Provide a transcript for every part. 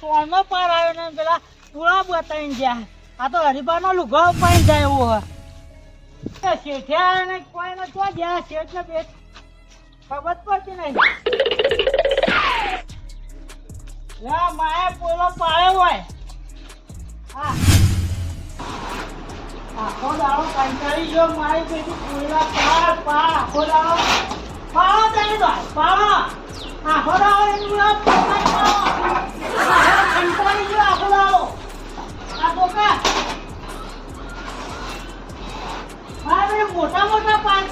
સોળનો પાર આવ્યો ને પેલા પૂળા બતાવીને ગયા. આ તો હરિભાનો લુગો પાઈ જાય એવું શેઠિયા ને કોઈ ને તો ગયા શેઠ ને બે ખબર પડતી નહીં. માએ પોલો પાડ્યો હોય. હા. આખો દાડો કંટાળી ગયો, મારી પેલી કોયલા પાડ પાડ આખો દાડો. પાડો તેની તો પાડો. આ મોટા મોટા પાંચ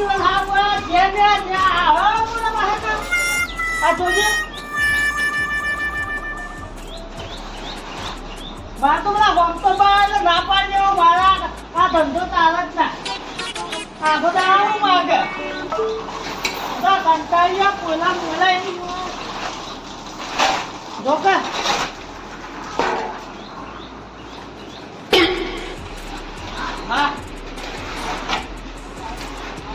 જે જે જે આવા બોલા પાસે આ જોજે મારે તો પેલા વંતો બાર ના દેવો મારા આ ધંધો ચાલે જ ના માગે. બધા પોલા મોલા એની હા.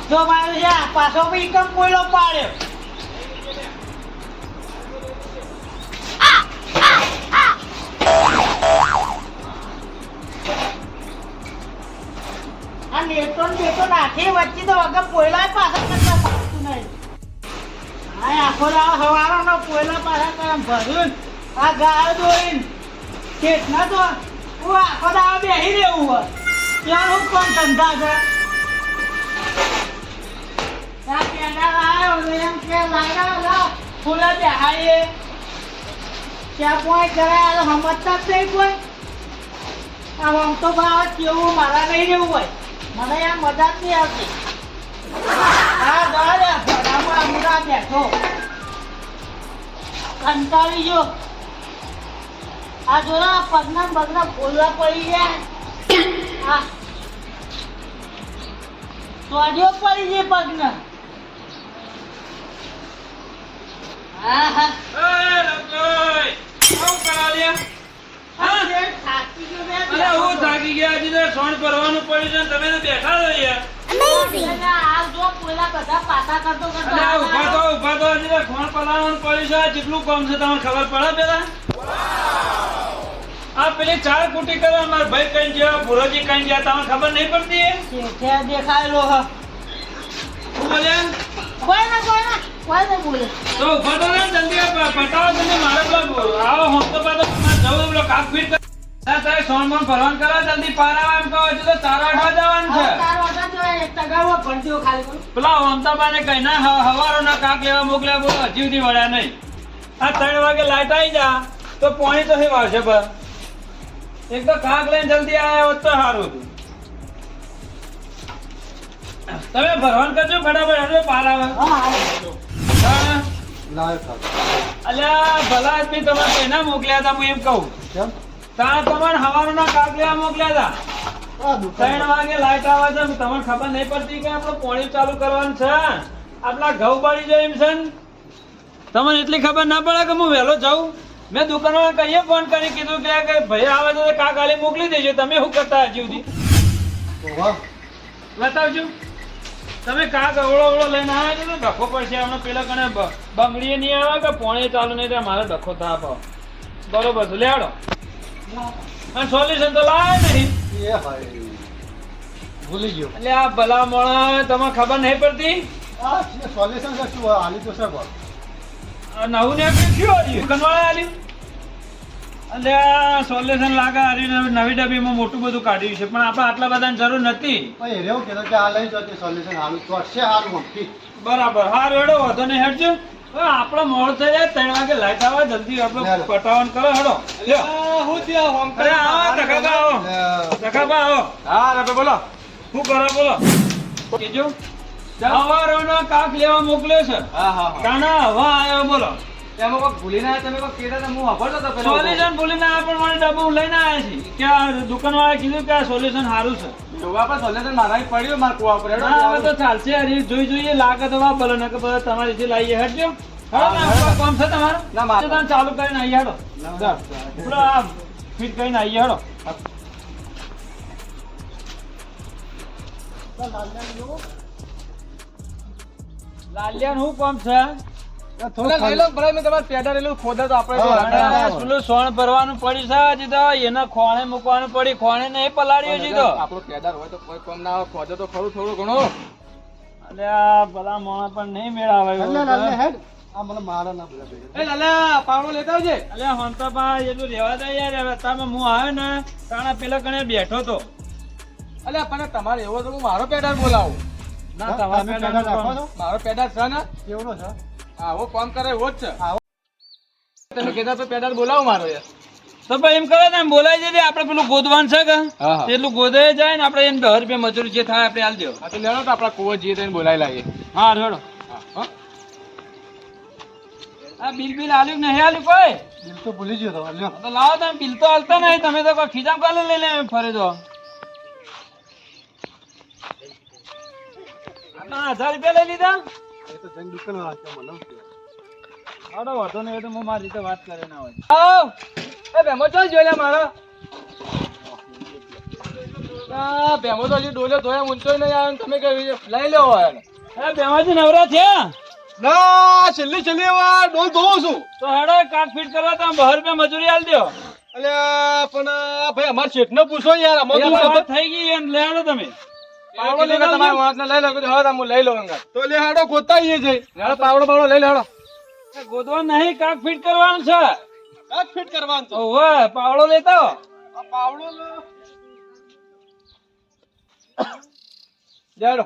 જો મારે છે પાછો બી એકમ પોયલો પાડ્યો આ નેટો ને બેટો નાખી વચ્ચે તો વગર પોયલા પાછા ફૂલે બેહાઈએ ત્યાં કોઈ કરાય સમજતા જ નહીં કોઈ. આ આમ ભાવ કેવું, મારા નહીં રહેવું હોય. મને આ જ નહીં આવતી. હા ગાડે ભરામાં અમરા બેઠો કંટાળી જો આ જોરા પગના બગના ફોલવા પડી ગયા. હા સોજો પડી છે પગના. હા હા. એ! આવું? હા? થાકી ગયો બે અરે હું થાકી ગયા આજે સોણ ભરવાનું પડ્યું છે તમે બેઠા છો યાર આ જો પેલા બધા પાટા કરતો કરતો અરે આ ઊભા તો ઊભા તો હજી તો સોણ પડ્યું છે. આ કેટલું કામ છે તમને ખબર પડે પેલા? આ પેલી ચાર કુટી કરવા મારા ભાઈ કઈ ગયા ભુરોજી કઈ ગયા તમને ખબર નહીં પડતી? શેઠે દેખાયેલો હ. બોલે? બોલ્યા કોઈ ના કોઈ ના કોઈ ના બોલે. તો ઊભા તો ને જલ્દી પટાવો તમે મારે આવો હોંકો પાછો તમારે જવું પેલો કાપ ફીટ કર- ના તારે સોણ બોણ કરો જલ્દી પાર એમ કહો હજુ તારા અઠવા જવાનું છે. તારો હતા જો એક ટગાવો ભણજો ખાલી પેલા ઓમતાબાને કઈ ના હ- હવારોના કાક લેવા મોકલ્યા બોલો હજી વળ્યા નહીં. આ ત્રણ વાગે લાઈટ આવી જા તો પાણી તો શું આવશે બસ એક તો કાક લઈને જલ્દી આવ્યા હોત તો સારું હતું. તમે ભરવાન કરજો ફટાફટ હજુ પાર આવે. હા આવો. અલ્યા ભલા આદમી તમે કઈના મોકલ્યા હતા હું એમ કહું. તારા તમારે હવાના લેવા મોકલ્યા હતા ત્રણ વાગે લાઈટ આવે છે તમને ખબર નહીં પડતી કે આપણે પોણી ચાલુ કરવાનું છે. આપણા ઘઉં બાળી જાય એમ છે? તમને એટલી ખબર ના પડે કે હું વહેલો જાઉં? મેં દુકાનવાળા કહીએ ફોન કરી કીધું કે કે ભાઈ આવે તો કાક આલી મોકલી દેજો તમે શું કરતા હજી સુધી? બતાવજો. તમે કાક અવળો અવળો લઈને આવ્યા છો તો ડખો પડશે. હમણાં પેલા કણે બંગડીએ નહીં આવે કે પોણે ચાલુ નહીં ત્યાં મારે ડખો થાપ. બરોબર છે. લેડો અને સોલ્યુશન તો લાવે નહીં. એ ભૂલી ગયો. એટલે આ ભલા મોણા તમને ખબર નહીં પડતી? આ સોલ્યુશન છે શું? આલી તો સર નવું ને આપણે થયું આવ્યું કનવાળા આલ્યું એટલે આ સોલ્યુશન લાગે હારી નવી ડબ્બીમાં મોટું બધું કાઢ્યું છે. પણ આપણે આટલા બધાની જરૂર નથી. પણ એવું કહેતો કે આ લઈ જતી સોલ્યુશન હાલું તો છે હારું મોટી બરાબર. હાર એડો વધો નહીં હેડજો. આપણે મોડ થઈ જાય ત્રણ વાગે લાઈટ આવે જલ્દી આપડે પટાવન કરો હેડો. લ્યો. અરે આવો ટકાબા આવો ટકાબા આવો હા રબે બોલો. શું કરો બોલો. કીજો સવારોનો કાક લેવા મોકલ્યો છે. હા હા કાના હવા આવ્યો બોલો. એમાં કોઈ ભૂલી ના તમે કોઈ કહેતા હું વાપરતો હતો પેલા સોલ્યુશન ભૂલીને આ પણ મને ડબ્બો લઈને આવ્યા છીએ કે આ કીધું કે આ સોલ્યુશન સારું છે. યોગા પર સોલ્યુશન મારા પડ્યું મારા કુવા પર હવે તો ચાલશે હરી જોઈ જોઈએ લાગે તો વાપરો ને કે બધા તમારી લાવીએ હટજો હેડો કામ છે તમારું? ના, મારે. ચાલુ કરીને આવીએ હેડો. પેલો આ ફિટ કરીને આવીએ હેડો. લાલિયાનું શું કામ છે? સોણ ભરવાનું પડ્યું છે તો એને ખોણે મૂકવાનું પડી ખોણે નહીં પલાળ્યું હજી તો. આપણો પેડા હોય તો કોઈ કોમ ના આવે તો ખરું થોડું ઘણું. અલે આ ભલા મોણા પણ નહીં મેળાવે એવું લાલે, લાલે, તો. હેડ. આ મને મારે ના બધા એ લાલા પાવડો લેતા આવજે. અલે હંતાભાઈ એટલું રહેવા દે યાર હવે તમે હું આવ્યો ને તાણા પેલા કણે બેઠો તો. અલ્યા પણ તમારે એવો તો હું મારો પેડાર બોલાવું. ના તમારે? મારો પેડાર છે ને? કેવડો છે? આવો કોમ કરે એવો જ છે તમે કીધા તો પેડા બોલાવો મારો યાર. તો ભાઈ એમ કરે ને એમ બોલાય છે આપણે પેલું ગોદવાન છે કે? એટલું. ગોદાઈ જાય ને આપણે એને દસ રૂપિયા મજૂરી જે થાય આપણે હાલ દેવો. હા તો લેણો તો આપણા કુવો જઈએ તો બોલાવી લાવીએ. હા રેડો. આ બિલ બિલ આલ્યું નહીં આલ્યું કોઈ? બિલ તો ભૂલી ગયો તો લ્યો. તો લાવો તમે બિલ તો હાલતા નહીં. તમે તો કોઈ ખીજામ કાલે લઈ લે ફરે આટલા હજાર રૂપિયા લઈ લીધા? તો જઈને દુકાને રાખ્યો મને. હાડો વાંધો નહીં તો હું મારી રીતે વાત કરે ના હોય. આવ. એ ભેમો ચાલ જોઈ લે મારો. આ ભેમો તો હજી ડોલે ધોયા ઊંચો નહીં આવે ને તમે કે લઈ લેવો એ બેમાજી નવરા થયા? ના છેલ્લી છેલ્લી વાર ડોલ ધોઉં છું. તો હેડો કાટ ફીટ કરવા તમે બહાર રૂપિયા મજૂરી આલ દો અલ્યા પણ ભાઈ અમારા શેઠને પૂછો યાર અમારું વાત થઈ ગઈ એમ લે તમે. પાવડો લઈને તમારા માણસને લઈ લો કીધું, હવે હું લઈ લો અંગા તો લે હાડો ગોતા આવીએ છે હાડો પાવડો પાવડો લઈ લે હાડો. એ ગોદવા નહીં કાક ફિટ કરવાનું છે. કાક ફિટ કરવાનું છે. ઓવે પાવડો લેતો. આ પાવડો લો. જાડો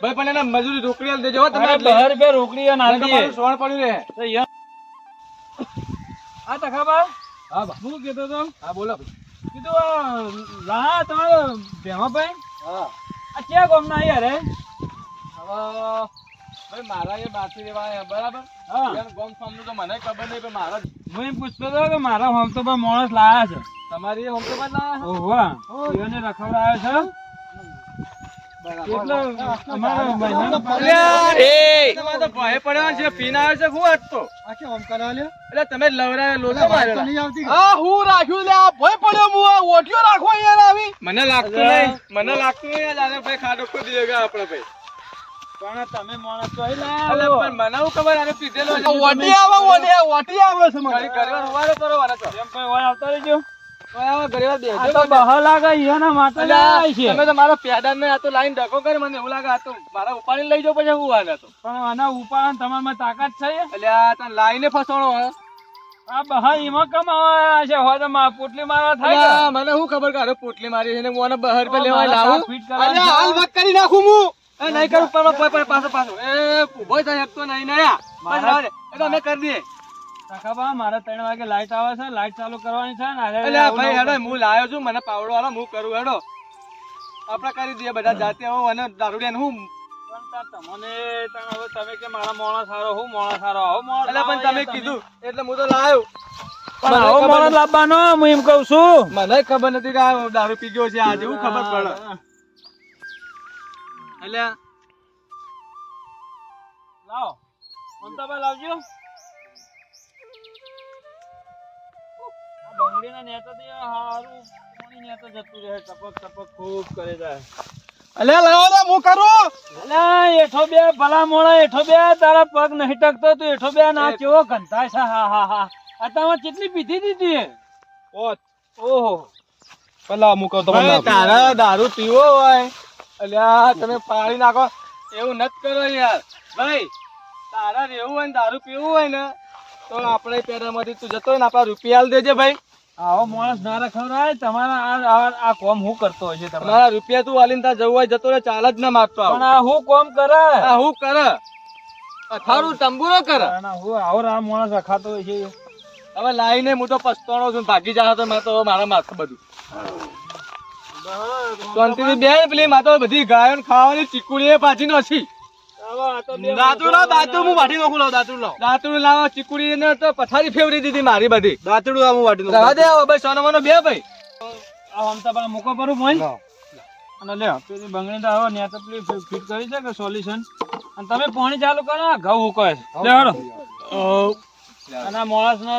ભાઈ પણ એને મજૂરી રોકડી આલ દેજો તમે અરે રૂપિયા રોકડી આલ દઈએ સોણ પડ્યું રે તો યર આ તખાબા હા બા. હું કેતો તો હા બોલો. કીધું લા તમારો ભેમા ભાઈ? હા. આ ક્યાં ગામના હવે ભાઈ મારા એ બાકી બરાબર? હા. ગોમ ફાર્મનું તો મને ખબર નહીં પણ મારા હું એમ પૂછતો હતો કે મારા હોમ તો પણ માણસ લાયા છે. તમારી એ હમતો બાદ ના ઓહો ઈઓને રખવડાયો છે. તમે લવરાય લોચો વાત તો મારેલા. નહીં આવતી કે? હા હું રાખ્યું લે આ ભય પડ્યો હું ઓઠિયો રાખો યાર આવી. મને લાગતું નહીં મને લાગતું નહીં આને ભાઈ ખાડો ખોદી દેગા આપણે ભાઈ. પણ તમે માણસ તો પણ મને હું ખબર આને પીધેલો ઓટી આવે ઓટી ઓટી આવે છે ઘરે કરો એમ કોઈ આવતા રહેજો. લાઈન આ એમાં છે? તો માં પોટલી મારવા થાય મને શું ખબર કે અરે પોટલી મારી છે ને બહાર પે લેવા? લાવું હાલ. વક કરી નાખું હું. એ નહીં કરું પણ પાછો પાછો. એ ઊભો થાય તો નહીં ને યા. બસ મારા- એ તો અમે કરી દઈએ. કાકાબા, મારે ત્રણ વાગે લાઈટ આવે છે લાઈટ ચાલુ કરવાની છે ને હારે ભાઈ હેડો હું લાવ્યો છું મને પાવડો વાળો હું કરું હેડો. આપણે કરી દઈએ બધા જાતે આવો અને દારૂડિયાને હું તમને હવે તમે કે મારા મોણા સારો હું મોણા સારો આવો મોણસ એટલે પણ તમે કીધું એટલે હું તો લાવ્યો પણ આવો ખબર નથી. લાવવાનો હું એમ કહું છું. મને ખબર નથી કે આ દારૂ પી ગયો છે આજે હું ખબર પડે. અલ્યા. લાવો. મમતાભાઈ લાવજો. આ બંગડીના નેતાથી હારું પાણી નેતો જતું રહે ટપક ટપક ખૂબ કરે જાય અલ્યા લાવો હું કરું? અલા એઠો બે ભલા મોણા એઠો બે તારા પગ નહીં ટકતો તું એઠો બે ના કેવો ગંધાય છે હા હા હા. આ તમે કેટલી પીધી દીધી ઓહો. પેલા મૂકો તો તારા દારૂ પીવો હોય. અલ્યા તમે પાડી નાખો. એવું નત કરો યાર. ભાઈ તારા રહેવું હોય ને દારૂ પીવું હોય ને તો આપણે પેરામાંથી તું જતો હોય ને આપણા રૂપિયા દેજે ભાઈ. આવો માણસ ના રખવરાય તમારા આ કોમ હું કરતો હોય છે તમારા? રૂપિયા તું વાલીને ત્યાં જવું હોય જતો રે ચાલ જ ના માગતો પણ આ હું કોમ કરે? આ હું કરે? અથારું તંબુરો કરે? હું આવો આ માણસ રખાતો હોય છે. હવે લાઈને હું તો પસ્તાણો છું ભાગી જા તો મેં તો મારા માથે બધું. શાંતિથી બેન પેલી માં તો બધી ગાયો ખાવાની ચીકુડી પાછી નથી દાંતરું લાવ હું વાટી નાખું લાવ દાંતરું લાવ. દાંતરું લાવો ચીકુડી ને તો પથારી ફેવરી દીધી મારી બધી. દાંતરું હું વાટી નાખું રવા દે હવે ભાઈ સોનો મોનો બે ભાઈ. આ હમતા પા મૂકો પરું મોઈન. અને લે પેલી બંગડી તો હવે ને તો પેલી ફિટ કરી છે કે સોલ્યુશન? અને તમે પાણી ચાલુ કરો ઘઉં હુકો છે. લે હાલો. અને માણસ નો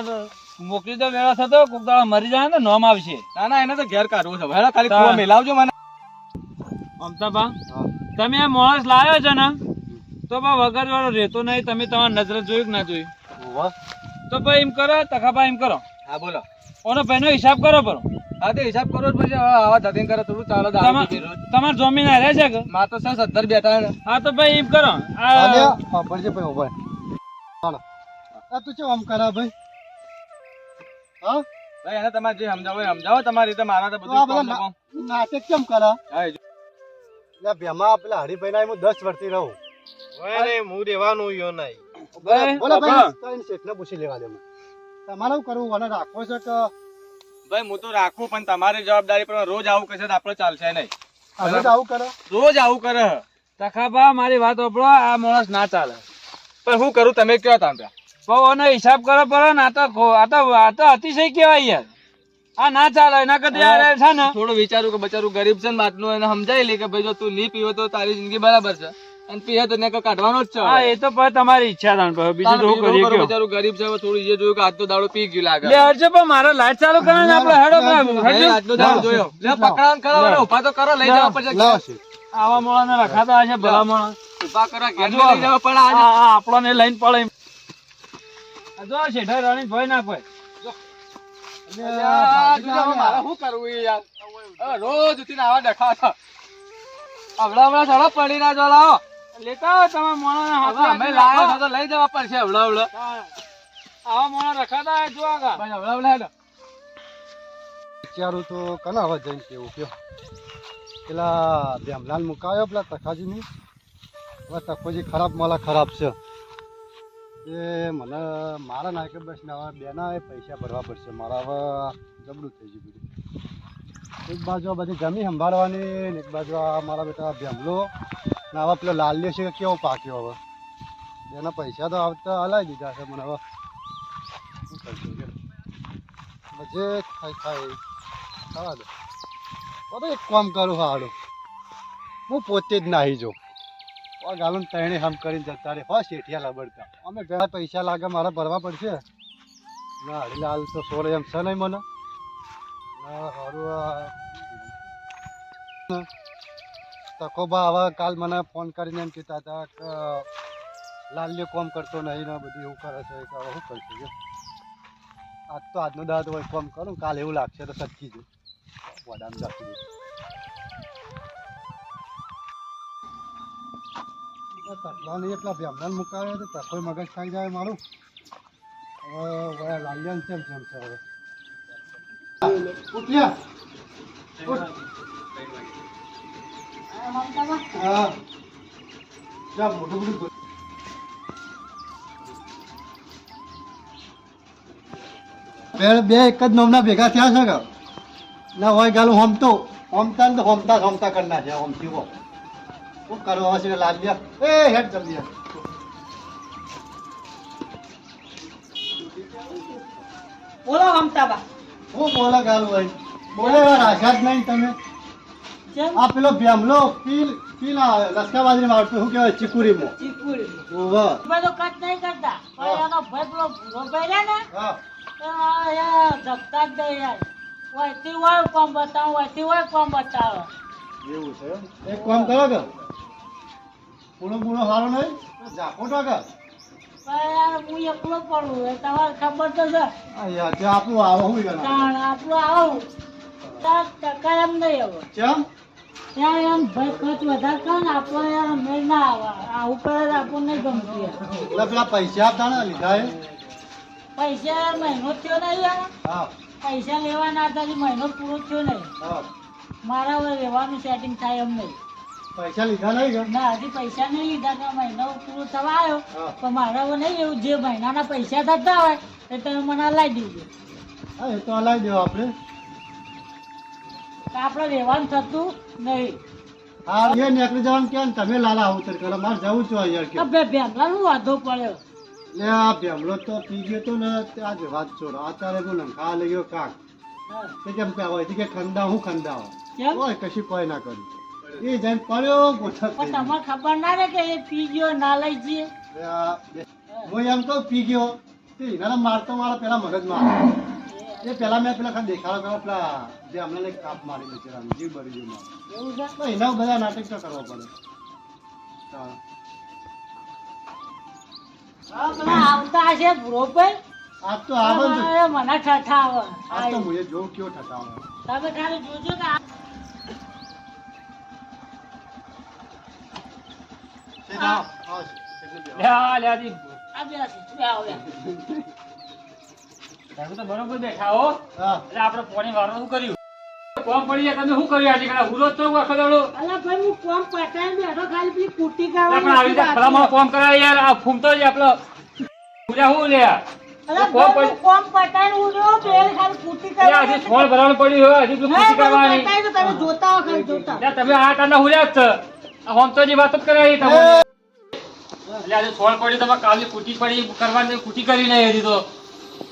મોકલી દો વેળા થતો કોક દાડો મરી જાય ને નોમ આવશે. ના ના એને તો ઘેર કાઢવું છે. હેડા ખાલી મેલાવજો મને. અમતાબા તમે આ માણસ લાવ્યો છે ને તો પણ વગર વાળો રહેતો નહીં તમે તમારી નજર જોયું કે ના જોયું? વાહ. તો ભાઈ એમ કરો તખાબા એમ કરો. હા બોલો. ઓનો ભાઈનો હિસાબ કરો પરો હા તે હિસાબ કરો પછી હવે આવા ધતિંગ કરે થોડું ચાલો. તમાર જમીન રહે છે કે? મા તો સર સત્તર બેઠા હા તો ભાઈ એમ કરો. આ અલ્યા, હા, ભાઈ ઊભા. આ તું છે આમ કરા ભાઈ? હા? ભાઈ એને તમારે જે સમજાવો એ સમજાવો. તમારી રીતે મારા તો બધું આ નાટક કેમ કરા? હા. એટલે ભેમા પેલા હરિભાઈ ના હું દસ વર્ષથી રહું. હું. રેવાનું યો નહીં. ભાઈ, ભાઈ તારી શેઠને પૂછી લેવા દે મને. તમારે કરવું? મને રાખવો છે કે? ભાઈ હું તો રાખું પણ તમારી જવાબદારી પણ રોજ આવું કરશે તો આપણે ચાલશે નહીં. હવે આવું કરે. રોજ આવું કરે. તખાબા મારી વાત ઓપડો આ માણસ ના ચાલે. પણ હું કરું તમે કયો તામ ત્યાં? હિસાબ કરો પડે ને આ તો ખો- આ તો આ તો અતિશય કહેવાય યાર. આ ના ચાલે એના કરતા યાર છે ને. થોડું વિચારું કે બચારું ગરીબ છે ને માટલું એને સમજાવી લે કે ભાઈ જો તું નહીં પીવો તો તારી જિંદગી બરાબર છે. અને પીએ તો કાઢવાનો જ છે હા એ તો પછી તમારી ઈચ્છા થાય પછી બીજું તો શું તારે કરીએ બિચારું ગરીબ છે હવે થોડું જોયું કે આજ તો દાડો પી ગયું લાગે. લે હરશે પણ મારે લાઈટ ચાલુ કરે ને આપણે હેડો ના, પેલા ના, હરજો. નહીં, આજનો દાડો જોયો. લે પકડાણ કરો અને તો કરો લઈ ના. જવા પડશે લાવો શેઠ. રખાતા હશે ભલા મોણા ઊભા કરો ઘેર લઈ જવા પડે આજે. આ- આ લઈને પડે જો શેઠાઈ રાણી ભય ના કોઈ અલ્યા, જોજો હવે મારે શું કરવું યાર? રોજ ઉઠીને આવા ડખા હતા હમણાં હમણાં સડો પડી ના જો લાવો લેતા આવો તમે મોણા અમે લાયા છો તો લઈ જવા પડશે હવડા હમણાં આવા મોણા રખાતા હોય જો આગા ભાઈ હમણાં હેડો. વિચારું તો કના હવે જઈને કેવું કયો. પેલા ભેમલાલ મુકાયો પેલા તખાજીની. હવે તખોજી ખરાબ માલા ખરાબ છે. એ મને મારા નાકે બસ ને હવે બેના એ પૈસા ભરવા પડશે. મારા હવે જબડું થઈ ગયું બધું. એક બાજુ બધી જમી સંભાળવાની એક બાજુ આ મારા બેટા ભેમલો ને હવે પેલો લાલ્યો છે કેવો પાક્યો હવે? એના પૈસા તો આવતા હલાવી દીધા છે મને હવે. શું કરશું કે જે થાય થાય. ખાવા દો. તો એક કામ કરું હાડું. હું પોતે જ નાહી જો ગાલું ત્રણે હમ કરીને જતા રે હા, શેઠિયા લબડતા. અમે ઘણા પૈસા લાગે, મારે ભરવા પડશે. ના હરિલાલ તો સોરે એમ છે નહીં મને. આ તકોબા આવા કાલ મને ફોન કરીને એમ કહેતા હતા કે લાલ્યો કોમ કરતો નહીં ને બધું એવું કરે છે. શું કરશે, જો. આજ તો આજનો દાદ હોય, કોમ કરું. કાલ એવું લાગશે તો સટકી જવું વડામ જાતી દઉં. નહીં એટલા ભેમદાન મુકાવે તો તકોય મગજ ખાઈ જાય મારું. હવે લાલ્યાને કેમ કેમ છે હવે બે બે એક જ નોમના ભેગા થયા છે ના હોય ગાલું હોમતો. હોમતા ને તો હોમતા હોમતા કરી નાખ્યા હોમતી હો. શું કરવા છે લાગ્યા એ, હેડ જમી બોલો હમતા મમતાબા હું બોલે ગાલું હોય. બોલે એવા રાખ્યા જ નહીં તમે. કેમ આ પેલો ભેમલો પીલ પીલ લસકાબાજી મારતો શું કહેવાય? ચીકુરીમાં. ચીકુડી ઓવર બધું કટ નહીં કરતા. પણ. એનો ભાઈ પેલો ભૂરો ને હા. તો આ યાર જ વયથી વય કોમ બતાવો વહેતી વય કોમ બતાવો. એવું છે? એક કામ કરો કે? પૂળો પૂળો સારો નહીં? ઝાપો તો કે પણ યાર હું એકલો પડું તમારે ખબર તો છે. આ યાર તે આપણું આવો હું આપણું આવું. ટકા એમ નહીં હવે. કેમ? ત્યાં એમ ખર્ચ વધારે કરે ને આપણો યાર મેળ ના આવે. આવું કરે આપણને નહીં એટલે પેલા પૈસા આપતા ને લીધા એ પૈસા મહિનો થયો નહીં યાર પૈસા લેવાના હતા મહિનો પૂરો થયો નહીં મારા હવે રહેવાનું સેટિંગ થાય એમ નહીં. પૈસા લીધા નહીં ના હજી પૈસા નહીં લીધા તો મહિનો પૂરો થવા આવ્યો. હા. મારા નહીં એવું જે મહિનાના પૈસા થતા હોય એ તમે મને લાવી દીધું હા એ તો હલાવી દેવા આપણે. આપણે રહેવાનું થતું નહીં. હા એ નીકળી જવાનું કે તમે લાલા ઉતર કરો મારે જવું છું અહીંયા કે. બે નું વાંધો પડ્યો. લે આ ભેમલો તો પી ગયો તો ને આજે વાત છોડો. અત્યારે હું નંખા લઈ ગયો કાક. તે કેમ કે હોય કે ખંડા હું ખંડાવો કેમ? કોઈ કશું કોઈ ના કર્યું એ જઈને પડ્યો પણ તમારે ખબર ના રહે કે એ પી ગયો ના લઈ જઈએ. હું એમ કહું પી ગયો. તે એના મારતો મારા પેલા મગજમાં. એ પેલા મેં પેલા ખાલી દેખાડો કર્યો પેલા જે હમણાં એક કાપ મારી બિચારાને જીવ બળી ગયો એવું તો એના બધા નાટક તો કરવા પડે. આવતા હશે ભૂરોભાઈ. આજ તો આવે મને ઠઠા આવે. આજ તો જોઉં કેવો ઠઠાવો. તમે ખાલી જોજો કે આ- છે ના છે લે આ લે આજી. આ બે. બે આવો. તમે તો બરોબર બેઠા હો એટલે આપણે પોણી વાળવાનું શું કર્યું કોમ પડી તમે કર્યું તો કરાય આ ફૂમતો જ આપણો હું જો પેલી ખાલી કુટી એટલે હજી છોડ ભરવાનું પડ્યું હોય હજી પેલું હા, પૂછી પણ કરવાની તમે જોતા હો ખાલી જોતા તમે આ કારના હુર્યા જ છો વાતો જ કરાવી તમે એટલે આજે પડી તમે કુટી પડી કરવાની કુટી કરી નહીં હજી તો.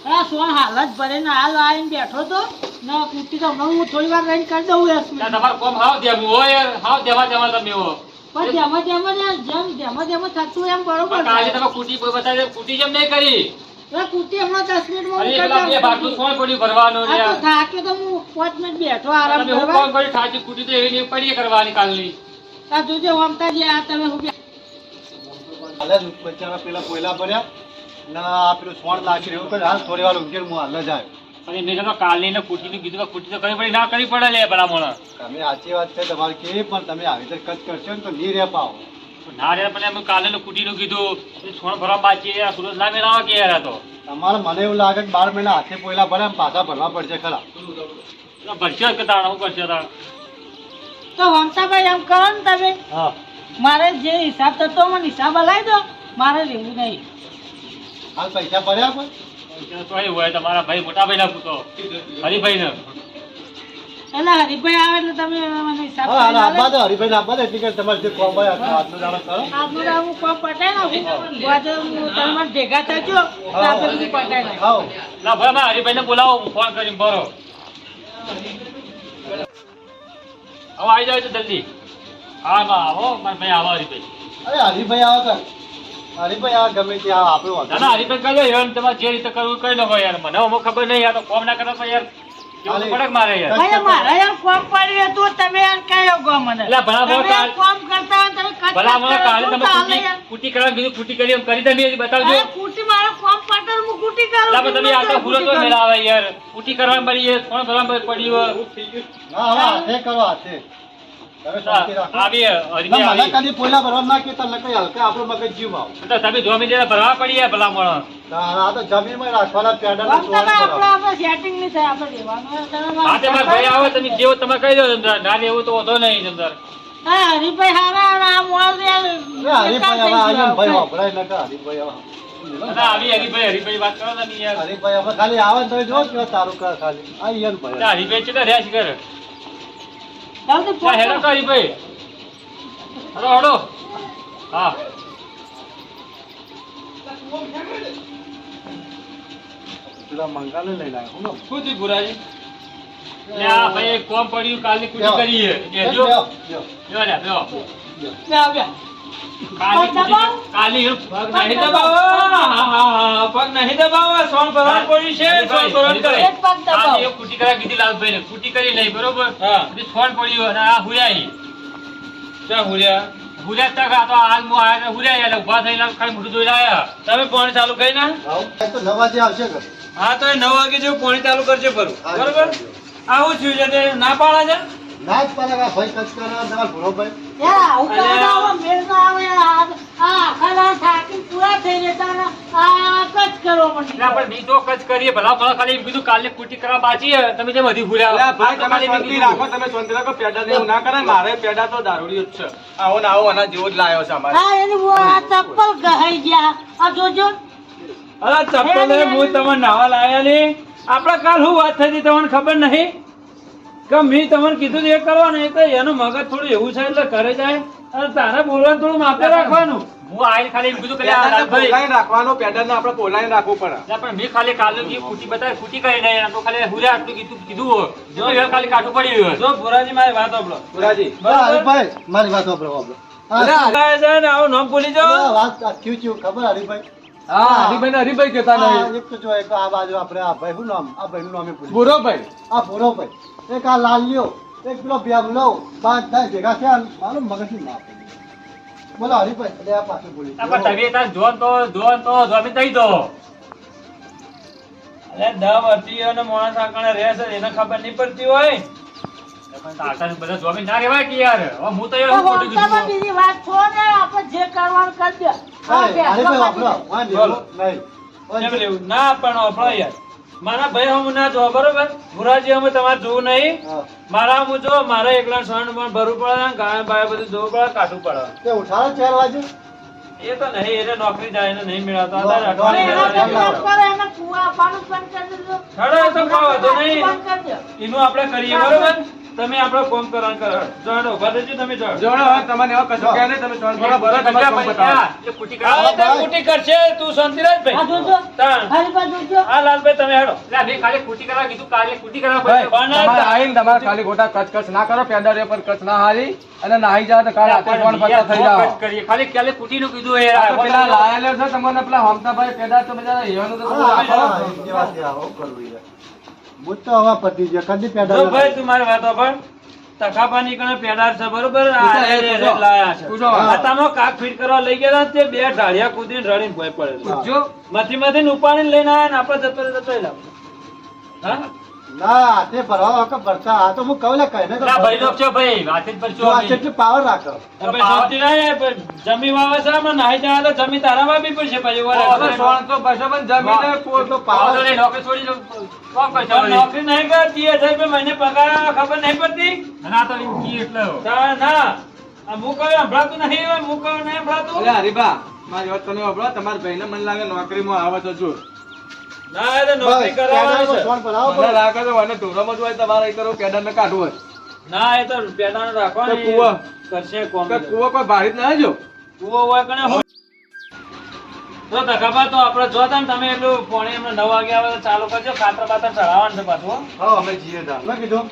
હા સોન હાલ જ ભરે ને હાલ આવીને બેઠો તો ના કુટી તો હું થોડી વાર રહીને કરી દઉં યશમી. એટલે કોમ હાવ દેવું હોય હાવ દેવા દેવા તમે હો. પણ જેમાં જેમાં ને જેમ જેમાં જેમાં થતું એમ બરોબર કાલે તમે કુટી બતાવી કુટી જેમ નહીં કરી. એ કુટી હમણાં દસ મિનિટમાં અરે હું પેલા બે કરી ભાગનું દઉં. છોડ પડ્યું ભરવાનું આ તો થાક્યો તો હું પાંચ મિનિટ બેઠો આરામ કરવા. કુટી તો એવી પડી કરવાની કાલની. આ જોજે વામતા જે આ તમે હું હાલે જ પેલા કોયલા ભર્યા ના આ પેલું સોણ નાખી રહ્યું કે હાલ થોડી વાર ઊંઘી હું હાલ જ આવ્યો. અને મેં કાલની ને કુટીનું કીધું કે કુટી તો કરવી પડી. ના કરવી પડે લે ભલા મોણા તમે સાચી વાત છે તમારે કેવી પણ તમે આવી રીતે કચ કરશો ને તો નહીં રહે પાવો. ના રે પણ એમ કાલે કુટીનું કીધું. સોણ ભરવા બાકી છે, ના મેળાવા કે યાર તો? તમારે મને એવું લાગે કે બાર મહિના હાથે પોયલા ભરે પાછા ભરવા પડશે ખરા. ભરશે કે તાણ હું કરશે તાણ? તો વામતાભાઈ એમ કરો ને તમે. હા. મારે જે હિસાબ થતો મને હિસાબ હલાવી દો. મારે રહેવું નહીં. હાલ પૈસા ભર્યા પણ પૈસા તો અહીં હોય તમારા ભાઈ મોટા ભાઈ ના પૂતો હરિભાઈ ને એટલે હરીભાઈ આવે એટલે તમે મને હિસાબ હા હાલ કરીને આપવા. દો હરિભાઈ આપવા દો એટલે કે તમારે જે કોમ હોય આજનો આજનો દાડો કરો. આજનું તો હું કોમ પતાઈ નાખું. આજે હું ભેગા થજો આપણે બધું પતાઈ નાખીએ. ના ભાઈ મારા હરિભાઈ ને બોલાવો હું ફોન કરીને ભરો. હવે આવી જાવ તો જલ્દી. હા માં આવો મારા ભાઈ આવો હરિભાઈ અરે હરિભાઈ આવો કર હરિભાઈ આવો ગમે ત્યાં આવો, આપણું ના ના હરિભાઈ કહો યાર તમારે જે રીતે કરવું એ કરી યાર મને. અમુક ખબર નહીં યાર તો કોમ ના કરતા યાર. કેવું તો પડે કે મારે યાર? મારે એમ કોમ પડી હતું તમે એમ કહ્યો ગો મને. એટલે ભલા તમે કોમ કરતા હોય તમે ભલા કરો કાલે તમે કુટી કુટી કરવા કીધું કુટી કરી એમ કરી તમે બતાવજો. કુટી મારો કોમ પટે હું કુટી કરું એટલે તમે આ તો તો કરું. મેળાવે યાર. કુટી કરવા પડી કોણ ભરવા પડ્યું ના હવે હાથે કરો હાથે. ના, ના ના લેવું તો વાંધો નહીં અંદર હરીભાઈ હારા હરિભાઈ ના વાત કરો હરિભાઈ હવે ખાલી આવે તો જો કરે ખાલી. હરીભાઈ છે હેડો ફોન તો હરિભાઈ હલો હલો હા. પેલા મંગાને લઈને આવ્યો હું શું થયું ભુરાજી? ભાઈ કોમ પડ્યું કાલની કુટી કરીએ. જો જો પગ દબાવો. કુટી કાલની એનું પગ નહીં દબાવો. દબાવો. હા, હા, હા, પગ નહીં દબાવો. સોન ભરવાનું પડ્યું છે. સોન ભરવાનું કરે. એક પગ દબાવો. કાલની એક કુટી કરા કીધી લાલભાઈ ને કુટી કરી નહીં બરોબર? પછી સોન પડ્યું અને આ હુર્યા ક્યાં હુર્યા? હુર્યા તક આ તો હાલ હું આયા ને એટલે ઊભા થઈને ખાલી મોઢું આયા તમે પાણી ચાલુ કરી ના? તો આવશે હા તો નવ વાગે જેવું પાણી ચાલુ કરજે ફરું બરોબર? આવું થયું છે તે ના પાડા છે? ના જ આ ભાઈ કચ કરે તમાર ભૂરો ભાઈ એ અલ્યા. આવો મેળ ના આવે આ આખા થાકી પૂરા થઈ જતા ને આ કચ કરો પણ આપણે બી તો કચ કરીએ. ભલા ભલા ખાલી બીજું કાલે કુટી કરવા બાજી તમે જેમ હજી ભૂલ્યા ભાઈ તમે શાંતિ રાખો તમે શાંતિ રાખો. પેડા ને ના કરે મારે પેડા તો દારૂડી જ છે. આવો ને આવો આના જેવો જ લાયો છે અમારે. હા એની આ ચપ્પલ ગહાઈ ગયા. આ જોજો. અરે ચપ્પલ હું તમને નાવા લાયા ને. આપણે કાલ શું વાત થઈ હતી તમને ખબર નહીં? કે મેં તમને કીધું એ કરવાનું એ તો એનું મગજ થોડું એવું છે એટલે કરે જાય. અને તારે બોલવાનું થોડું માપે રાખવાનું. હું આઈને ખાલી એમ કીધું કે આ લાલભાઈ પોલાઈને રાખવાનો પેડાને આપણે પોલાઈને રાખવું પડે. પણ મેં ખાલી કાલે જે કુટી બતાવી કુટી કરી નહીં તો ખાલી હુર્યા આટલું કીધું કીધું જો એ ખાલી કાઢવું પડ્યું હોય. જો ભુરાજી મારી વાત સાંભળો. પુરાજી હા, હરિભાઈ મારી વાત ને ભૂલી જાઓ. વાત ખબર હરિભાઈ હા હરિભાઈ ને હરિભાઈ કહેતા આ એક તો જો એક આ બાજુ આપણે આ ભાઈ શું નામ આ ભાઈ નું નામ બુરો ભાઈ આ ભૂરો ભાઈ એક આ લાલ્યો એક પેલો બેમલો બધા ભેગા થયા મારું મગજની ના બોલો હરીભાઈ એટલે આ પાછું બોલી તમે તાર જોન તો જોન તો જમીન દઈ દો. અરે અને રહે છે એને ખબર નહીં પડતી હોય. બધા ના રહેવાય કે યાર? હવે હું તો એવું ખોટું કીધું બીજી વાત છોડ ને આપણે જે કરવાનું કરી દે. હા, હા, કે હરીભાઈ વાપરો. આપણે વાંધો બોલો. નહીં. ના પણ યાર. મારા ભાઈ હું ના જોવા બરોબર? ભુરાજી અમે તમારે જોવું નહીં. મારા હું જો મારા એકલા સ્વર્ણ પણ ભરવું પડે ગાય બાય બધું જોવું પડે કાઢવું પડે. તે ઉઠાડો ચાર વાગે એ તો નહીં એટલે નોકરી જાય એને નહીં મેળવતા. નો- અઠવાડિયે એના એને તો નહીં. એનું આપણે કરીએ બરોબર? તમે આપણો કોમ કરવાનું કરો. જોડો રહેજો તમે જોડો. જોડો તમને એવા કશું કહે નહીં તમે સોન ભરો તમે તમારે બતાવો. એ કુટી કરાવો. તે કુટી કરશે. તું શાંતિરાજ ભાઈ. હા જોજો. તાણ. હરીભાઈ જોજો. હા લાલભાઈ તમે હેડો. ભાઈ, પણ તમારે આવીને તમારે ખાલી ગોટા કચ કચ ના કરો પેદારે પર કચ ના હારી અને નાહી જાઓ તો કાલે હાથે ફોન પચાસ થઈ જાઓ. આ તો પેલા લાયેલો છે તમને પેલા હમતાભાઈ પેદા તો બધા હેવાનું તો એ છે, કરવું યાર. હું તો હવા પતી ગયો કદી પેડા ભાઈ તું મારી વાત સાંભળ. તખાપાની કણે પેડાર છે બરોબર. લાયા છે. આ તામાં કાક ફીટ કરવા લઈ ગયા તે બે ઢાળિયા કૂદીને રડીને ભોય પડે. જો મથી મથી ઉપાડીને લઈને આયા ને આપણે જતો જતો રહે. હા? ના તે ભરવા વખત ભરતા આ તો હું કહું કહીને તો જો આ કેટલી પાવર રાખો. તો ભાઈ જમી વાવે છે, જાય તો જમી તારા બી પડશે પછી. હવે સોન તો બસો પણ જમીને પોર તો પાવર પણ નોકરી નહીં કરતી હજાર રૂપિયા મહિને પગાર ખબર નહીં પડતી. ના ના આ હું કહ્યું સંભળાતું નહીં હું નહીં સંભળાતું? અરે હરીબા મારી વાત તમે સાંભળો તમારા ભાઈને મન લાગે નોકરીમાં આવે તો જો ના એ તો નોકરી કરાવવાની છે. મને લાગે તો મને ઢોરામાં જ હોય તમારે એ કરો પેડા ને કાઢવું હોય. ના એ તો પેડાને રાખવાની તો કરશે કોમ કે કોઈ ભારી ના જો. કૂવો હોય કણે તો ધકાબા તો આપણે જોતા ને તમે એટલું પોણે એમને નવ વાગે આવે તો ચાલુ કરજો ખાતર બાતર ચડાવવાનું છે પાછું હા. અમે જીએ તા મેં કીધું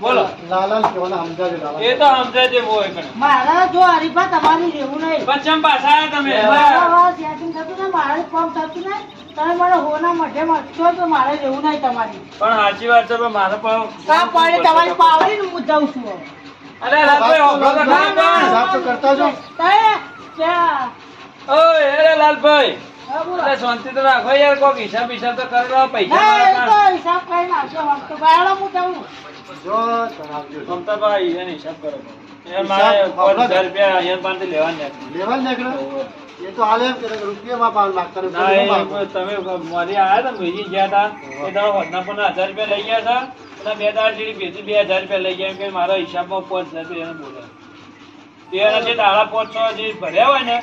બોલો. લાલાને કહેવાના સમજાવજો લાલા. એ તો સમજાય હોય મારા જો હરીભા તમારી રહેવું નહીં. પણ ચમ પાછા તમે? મારા વા setting થતું ને મારે કામ થતું ને. તમે મને હોના મઢે મળશો તો મારે રહેવું નહીં તમારી. પણ સાચી વાત છે મારે પણ કા પાડે તમારી પાવડી ને હું જાઉં છું અરે લાલભાઈ હોભળો તો ખરા પણ. હિસાબ તો કરતા જો તમે ત્યાં ઓય અરે લાલભાઈ. અરે શાંતિ તો રાખો યાર કોક હિસાબ હિસાબ તો કરો પૈસા ના, તો હિસાબ કરી નાખજો આમ તો બાયણો હું જાઉં. જો તરાવજો મમતાભાઈ એને હિસાબ કરો. એ મારે આપણા પાંચ હજાર રૂપિયા અહીંયા છે. લેવા ને નીકળે એ તો હાલે એમ કે રૂપિયામાં પાલ નાખતા ને ના એ રૂપિયામાં તમે મારી આયા હતા ને ગયા હતા એ દાડો હોદના પણ હજાર રૂપિયા લઈ ગયા હતા અને બે દાડા જેવી બીજી બે હજાર રૂપિયા લઈ ગયા એમ કે મારા હિસાબમાં પાંચ હજાર રૂપિયા એને બોલે. તેના જે દાડા પાંચ છ જે ભર્યા હોય ને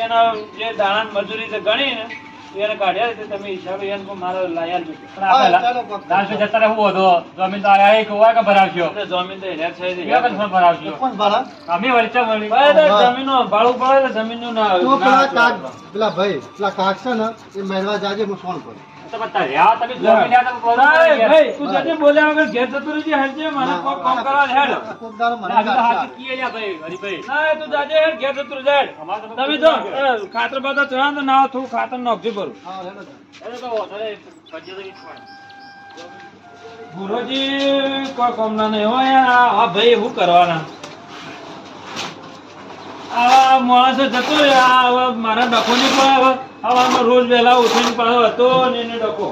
એના જે દાણા મજૂરી છે ને કાઢ્યા તમે હિસાબ એટલે જમીન તો. કોણ ભરા. ભાઈ, તો જમીનનું ભાડું પડે જમીન જમીનનું ના પેલા કાક પેલા ભાઈ પેલા કાક છે ને એ મહેરવા જાજે હું ફોન કરું ના, એ ભાઈ, તું જજે બોલ્યા વગર ઘેર જતો રહેજે, હેડજે, મને કોક કામ કરવા દે, હેડ. કોક દાડો મને લાગશે. ના, તું જાજે, હેડ, ઘેર જતો રહેજે, તમે જો ખાતર બાતર તો ના થોડું ખાતર નોખજી ભરું. હા. ગુરુજી કોઈ કોમના નહીં હોય આ ભાઈ શું કરવાના? આ માણસો જતો રહ્યો આ મારા ડખો નહીં પડે હવે હવામાં રોજ વહેલા ઉઠીને પાછો હતો ને એને ડખો.